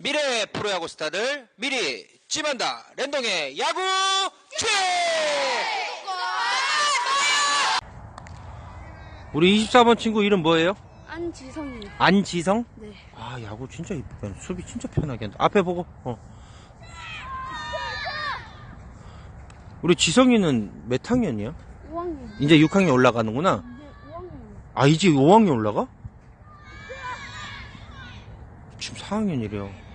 미래 프로야구 스타들 미리 찜한다 랜동의 야구 최 우리 24번 친구 이름 뭐예요? 안지성이요. 안지성? 네. 아 야구 진짜 이쁘다 수비 진짜 편하게 한다 앞에 보고 어. 우리 지성이는 몇 학년이야? 5학년. 이제 6학년 올라가는구나 이제 5학년. 아 이제 5학년 올라가? 지금 4학년이래요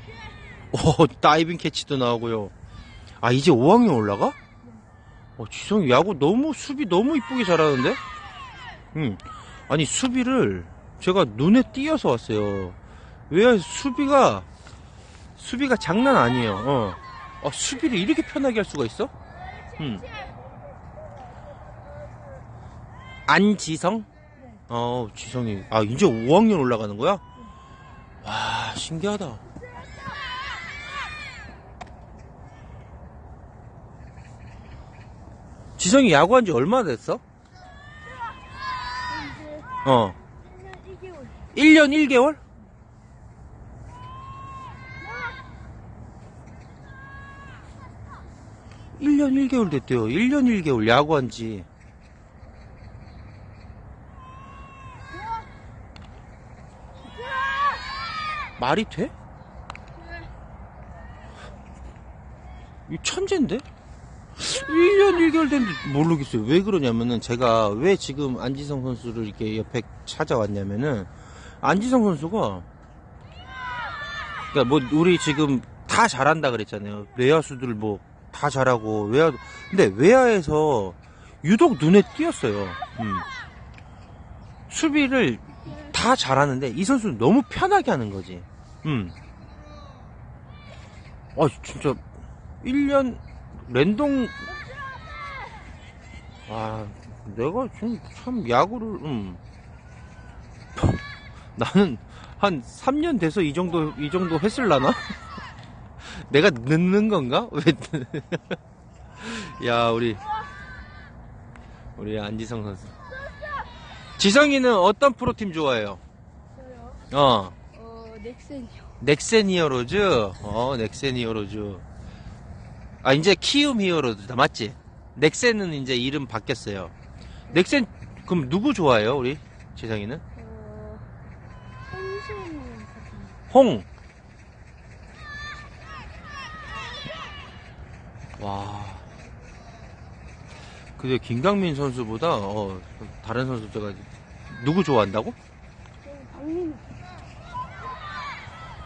오 다이빙 캐치도 나오고요 아 이제 5학년 올라가? 어, 지성이 야구 너무 수비 너무 이쁘게 잘하는데? 응 아니 수비를 제가 눈에 띄어서 왔어요 왜 수비가 수비가 장난 아니에요 어. 어, 수비를 이렇게 편하게 할 수가 있어? 응 안지성? 어, 지성이. 아, 이제 5학년 올라가는 거야? 와, 신기하다. 지성이 야구한 지 얼마나 됐어? 어. 1년 1개월. 1년 1개월? 일년 1개월 됐대요. 1년 1개월 야구한 지. 말이 돼? 이 천재인데? 1년 1개월 됐는데 모르겠어요. 왜 그러냐면은 제가 왜 지금 안지성 선수를 이렇게 옆에 찾아왔냐면은 안지성 선수가 그러니까 뭐 우리 지금 다 잘한다 그랬잖아요. 외야수들 뭐 다 잘하고 외야 근데 외야에서 유독 눈에 띄었어요. 음. 수비를 다 잘하는데 이 선수는 너무 편하게 하는 거지. 음. 아 진짜 1년 랜동 아 내가 지금 참 야구를 음. 나는 한 3년 돼서 이 정도 이 정도 했을라나? 내가 늦는 건가? 왜? 야 우리 우리 안지성 선수. 지성이는 어떤 프로팀 좋아해요? 저요. 어. 어, 넥센이요. 넥센 히어로즈? 어, 넥센 히어로즈. 아, 이제 키움 히어로즈다, 맞지? 넥센은 이제 이름 바뀌었어요. 넥센, 그럼 누구 좋아해요, 우리? 지성이는? 어, 홍수님. 홍. 와. 근데 김강민 선수보다, 어, 다른 선수 제가, 누구 좋아한다고? 저는 박민우.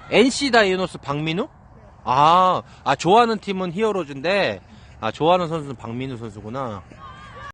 NC 다이노스 박민우? 아, 아, 좋아하는 팀은 히어로즈인데, 아, 좋아하는 선수는 박민우 선수구나.